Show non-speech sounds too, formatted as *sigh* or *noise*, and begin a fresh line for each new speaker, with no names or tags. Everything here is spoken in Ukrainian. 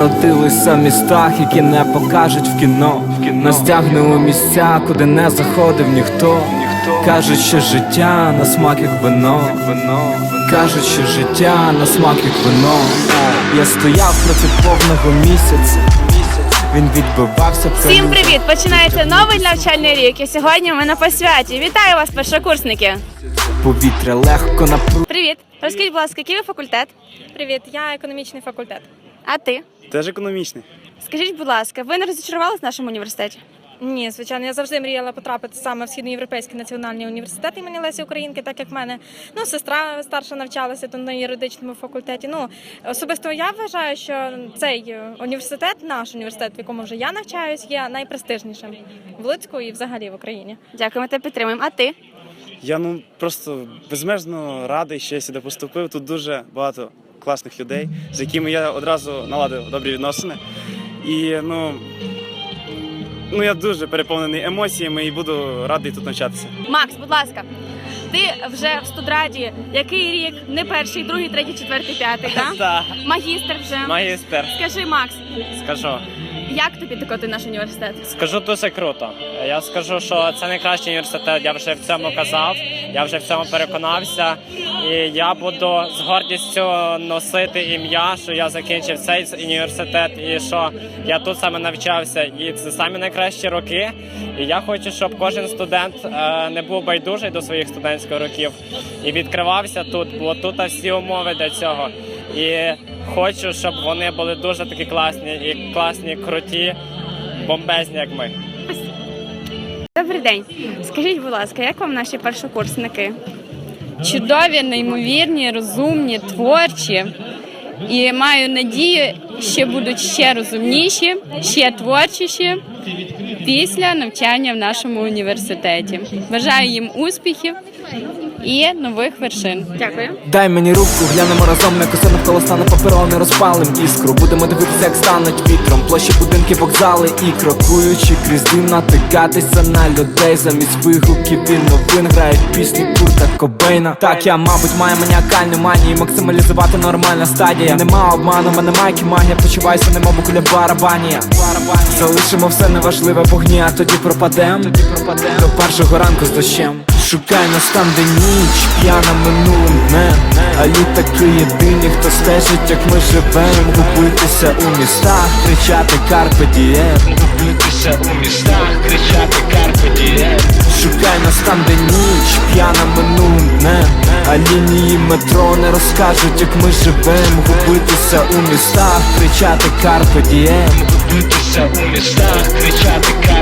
народилися в містах, які не покажуть в кіно. Нас тягне у місця, куди не заходив ніхто. Кажуть, що життя на смак як вино. Кажуть, що життя на смак як вино. Я стояв проти повного місяця. Він відбивався
Всім привіт! Починається новий навчальний рік. І сьогодні ми на посвяті. Вітаю вас, першокурсники!
Повітря легко напру.
Привіт! Розкажіть, будь ласка, який ви факультет?
Привіт, я економічний факультет.
А ти?
Теж економічний.
Скажіть, будь ласка, ви не розчарувались в нашому університеті?
Ні, звичайно, я завжди мріяла потрапити саме в східноєвропейський національний університет імені Лесі Українки, так як в мене ну сестра старша навчалася тут на юридичному факультеті. Ну особисто я вважаю, що цей е, університет, наш університет, в якому вже я навчаюсь, є найпрестижнішим в Луцьку і взагалі в Україні.
Дякуємо, тебе підтримуємо. А ти?
Я ну просто безмежно радий, що я сюди поступив. Тут дуже багато класних людей, з якими я одразу наладив добрі відносини. І ну, ну я дуже переповнений емоціями і буду радий тут навчатися.
Макс, будь ласка, ти вже в студраді. Який рік? Не перший, другий, третій, четвертий, п'ятий, так?
Так, *laughs*
Магістр вже.
магістр,
Скажи, Макс,
скажу.
як тобі такоти наш університет?
Скажу дуже круто. Я скажу, що це найкращий університет. Я вже в цьому казав, я вже в цьому переконався. І я буду з гордістю носити ім'я, що я закінчив цей університет і що я тут саме навчався. І це самі найкращі роки. І я хочу, щоб кожен студент е, не був байдужий до своїх студентських років і відкривався тут, бо тут всі умови для цього. І хочу, щоб вони були дуже такі класні і класні, круті, бомбезні, як ми.
Добрий день. Скажіть, будь ласка, як вам наші першокурсники?
Чудові, неймовірні, розумні, творчі. І маю надію, що будуть ще розумніші, ще творчіші після навчання в нашому університеті. Бажаю їм успіхів і нових вершин.
Дякую.
Дай мені руку, глянемо разом, не коси навколо стане паперони, розпалим іскру. Будемо дивитися, як стануть вітром. Площі, будинки, вокзали і крокуючи крізь дим натикатися на людей. Замість вигуків і новин грають пісні Курта Кобейна. Так, я, мабуть, маю маніакальну манію, максималізувати нормальна стадія. Нема обману, мене майки, магія, почуваюся, немов куля барабанія. Залишимо все неважливе вогні, а тоді пропадем. Тоді пропадем до першого ранку з дощем. Шукай нас там, де ніч, п'яна минулим днем А літаки єдині, хто стежить, як ми живем. Губитися у містах, кричати Карпе Дієм Губитися у містах, кричати Карпе Дієм Шукай нас там, де ніч, п'яна минулим днем А лінії метро не розкажуть, як ми живем. Губитися у містах, кричати Карпе Дієм Губитися у містах, кричати Карпе